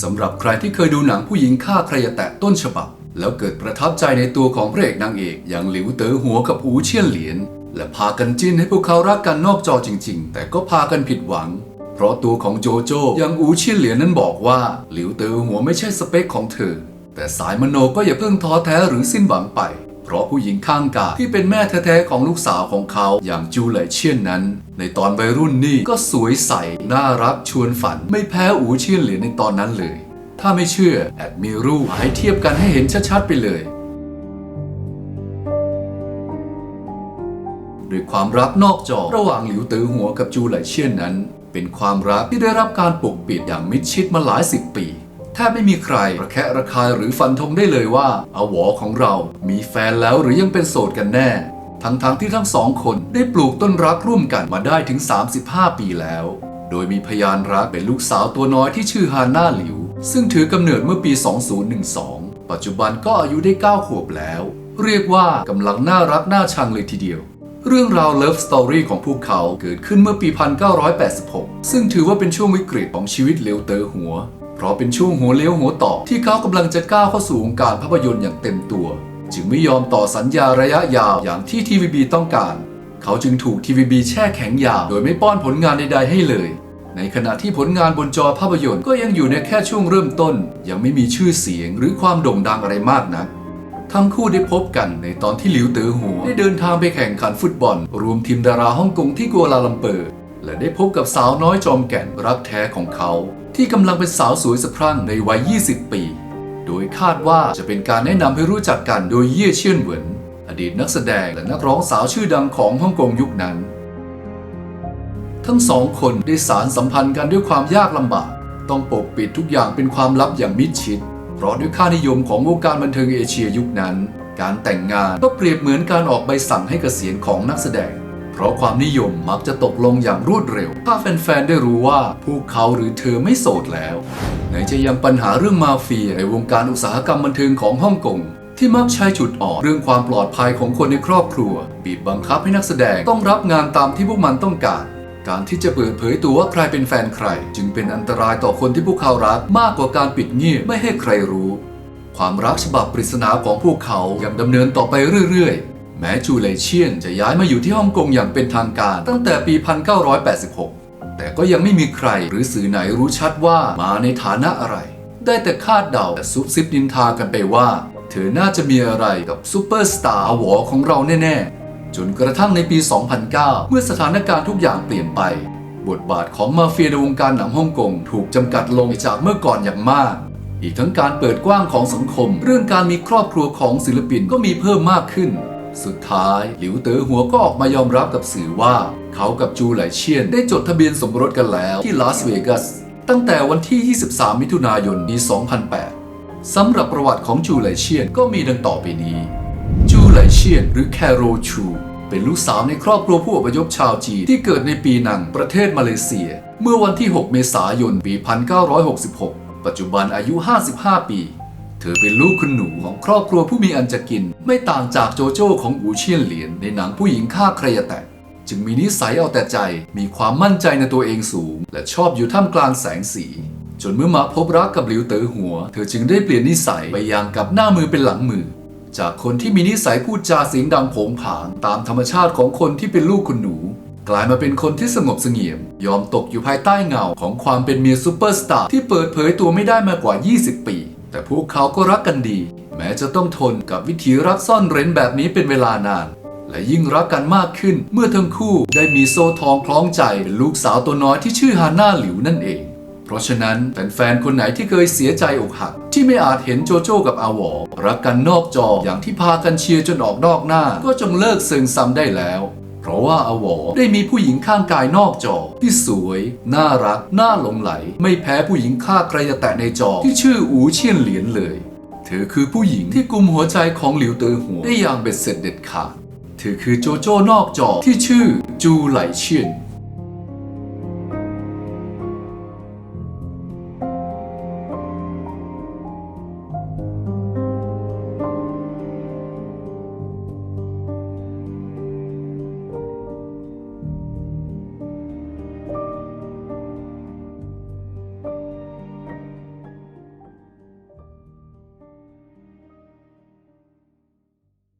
สำหรับใครที่เคยดูหนังผู้หญิงฆ่าใครแตะต้นฉบับ แล้วเกิดประทับใจในตัวของพระเอกนางเอกอย่างหลิวเต๋อหัวกับอูเชี่ยนเหลียน และพากันจิ้นให้พวกเขารักกันนอกจอจริง ๆ แต่ก็พากันผิดหวัง เพราะตัวของโจโจ้ยังอูเชี่ยนเหลียนนั้นบอกว่าหลิวเต๋อหัวไม่ใช่สเปคของเธอ แต่สายมโนก็อย่าเพิ่งท้อแท้หรือสิ้นหวังไป ราะผู้หญิงข้างกายที่เป็นแม่แท้ๆของลูกสาวของเขาอย่างจูเลยเชียนนั้น ในตอนวัยรุ่นนี่ก็สวยใส น่ารักชวนฝัน ไม่แพ้อูเชียนเหลียในตอนนั้นเลย ถ้าไม่เชื่อแอดมีรูปให้เทียบกันให้เห็นชัดๆไปเลยด้วยความรักนอกจอระหว่างหลิวต๋อหัวกับจูไหลเชียนนั้น เป็นความรักที่ได้รับการปกปิดอย่างมิดชิดมาหลายสิบปี แทบไม่มีใครระแคะระคายหรือฟันธงได้เลยว่าอาหวอของเรา มีแฟนแล้วหรือยังเป็นโสดกันแน่ ทั้งๆทที่ทั้งสองคนได้ปลูกต้นรักร่วมกันมาได้ถึง 35 ปีแล้ว โดยมีพยานรักเป็นลูกสาวตัวน้อยที่ชื่อฮาน่าหลิว ซึ่งถือกำเนิดเมื่อปี 2012 ปัจจุบันก็อายุได้ 9 ขวบแล้ว เรียกว่ากำลังน่ารักน่าชังเลยทีเดียวเรื่องราวเลิฟสตอรี่ของพวกเขาเกิดขึ้นเมื่อปี 1986 ซึ่งถือว่าเป็นช่วงวิกฤตของชีวิตเลวเตอหัว ราะเป็นช่วงหัวเลี้ยวหัวต่อที่เขากำลังจะก้าวเข้าสู่วงการภาพยนตร์อย่างเต็มตัว จึงไม่ยอมต่อสัญญาระยะยาวอย่างที่ทีวีบีต้องการ เขาจึงถูกทีวีบีแช่แข็งยาวโดยไม่ป้อนผลงานใดๆให้เลย ในขณะที่ผลงานบนจอภาพยนตร์ก็ยังอยู่ในแค่ช่วงเริ่มต้น ยังไม่มีชื่อเสียงหรือความโด่งดังอะไรมากนักทั้งคู่ได้พบกันในตอนที่หลิวเต๋อหัวได้เดินทางไปแข่งขันฟุตบอล รวมทีมดาราฮ่องกงที่กัวลาลัมเปอร์ และได้พบกับสาวน้อยจอมแก่นรักแท้ของเขา ที่กำลังเป็นสาวสวยสะพรั่งในวัย 20 ปี โดยคาดว่าจะเป็นการแนะนำให้รู้จักกันโดยเย่เชียนเหวินอดีตนักแสดงและนักร้องสาวชื่อดังของฮ่องกงยุคนั้น ทั้งสองคนได้สารสัมพันธ์กันด้วยความยากลำบาก ต้องปกปิดทุกอย่างเป็นความลับอย่างมิดชิด เพราะด้วยค่านิยมของวงการบันเทิงเอเชียยุคนั้น การแต่งงานก็เปรียบเหมือนการออกใบสั่งให้เกษียณของนักแสดง เพราะความนิยมมักจะตกลงอย่างรวดเร็ว ถ้าแฟนๆ ได้รู้ว่าพวกเขาหรือเธอไม่โสดแล้ว ไหนจะยังปัญหาเรื่องมาเฟียในวงการอุตสาหกรรมบันเทิงของฮ่องกงที่มักใช้จุดอ่อนเรื่องความปลอดภัยของคนในครอบครัว บีบบังคับให้นักแสดงต้องรับงานตามที่พวกมันต้องการ การที่จะเปิดเผยตัวว่าใครเป็นแฟนใคร จึงเป็นอันตรายต่อคนที่พวกเขารักมากกว่าการปิดเงียบไม่ให้ใครรู้ ความรักฉบับปริศนาของพวกเขายังดำเนินต่อไปเรื่อยๆ แม้จูเลเชียนจะย้ายมาอยู่ที่ฮ่องกงอย่างเป็นทางการ ตั้งแต่ปี 1986 แต่ก็ยังไม่มีใครหรือสื่อไหนรู้ชัดว่ามาในฐานะอะไร ได้แต่คาดเดาและซุบซิบนินทากันไปว่า เธอน่าจะมีอะไรกับซูเปอร์สตาร์หวอของเราแน่ๆ จนกระทั่งในปี 2009 เมื่อสถานการณ์ทุกอย่างเปลี่ยนไป บทบาทของมาเฟียในวงการหนังฮ่องกงถูกจำกัดลงจากเมื่อก่อนอย่างมากอีกทั้งการเปิดกว้างของสังคม เรื่องการมีครอบครัวของศิลปินก็มีเพิ่มมากขึ้น สุดท้าย หลิวเต๋อหัวก็ออกมายอมรับกับสื่อว่า เขากับจูไหลเชียนได้จดทะเบียนสมรสกันแล้วที่ลาสเวกัสตั้งแต่วันที่ 23 มิถุนายนปี2008 สำหรับประวัติของจูไหลเชียนก็มีดังต่อไปนี้ จูไหลเชียนหรือแคโรชูเป็นลูกสาวในครอบครัวผู้อพยพชาวจีนที่เกิดในปีนังประเทศมาเลเซีย เมื่อวันที่ 6 เมษายน ปี 1966 ปัจจุบันอายุ 55 ปี เธอเป็นลูกคุณหนูของครอบครัวผู้มีอันจะกิน ไม่ต่างจากโจโจ้ของอูเชียนเหลียนในหนังผู้หญิงฆ่าใครแตะจึงมีนิสัยเอาแต่ใจ มีความมั่นใจในตัวเองสูง และชอบอยู่ท่ามกลางแสงสี จนเมื่อมาพบรักกับหลิวเต๋อหัว เธอจึงได้เปลี่ยนนิสัยไปอย่างกับหน้ามือเป็นหลังมือ จากคนที่มีนิสัยพูดจาเสียงดังโผงผาง ตามธรรมชาติของคนที่เป็นลูกคุณหนู กลายมาเป็นคนที่สงบเสงี่ยม ยอมตกอยู่ภายใต้เงาของความเป็นเมียซูเปอร์สตาร์ที่เปิดเผยตัวไม่ได้มากว่า 20 ปี แต่พวกเขาก็รักกันดี แม้จะต้องทนกับวิถีรักซ่อนเร้นแบบนี้เป็นเวลานาน และยิ่งรักกันมากขึ้นเมื่อทั้งคู่ได้มีโซ่ทองคล้องใจเป็นลูกสาวตัวน้อยที่ชื่อฮาน่าหลิวนั่นเอง เพราะฉะนั้นแฟนๆคนไหนที่เคยเสียใจอกหัก ที่ไม่อาจเห็นโจโจ้กับอาวอรักกันนอกจออย่างที่พากันเชียร์จนออกนอกหน้า ก็จงเลิกเซิงซ้ำได้แล้ว เพราะว่าอวอได้มีผู้หญิงข้างกายนอกจอ ที่สวย น่ารัก น่าหลงไหล ไม่แพ้ผู้หญิงข้าใครจะแตะในจอ ที่ชื่ออูเชียนเหลียนเลย เธอคือผู้หญิงที่กุมหัวใจของหลิวเตอหัวได้อย่างเบ็ดเสร็จเด็ดขาดเธอคือโจโจ้นอกจอที่ชื่อจูไหลเชียน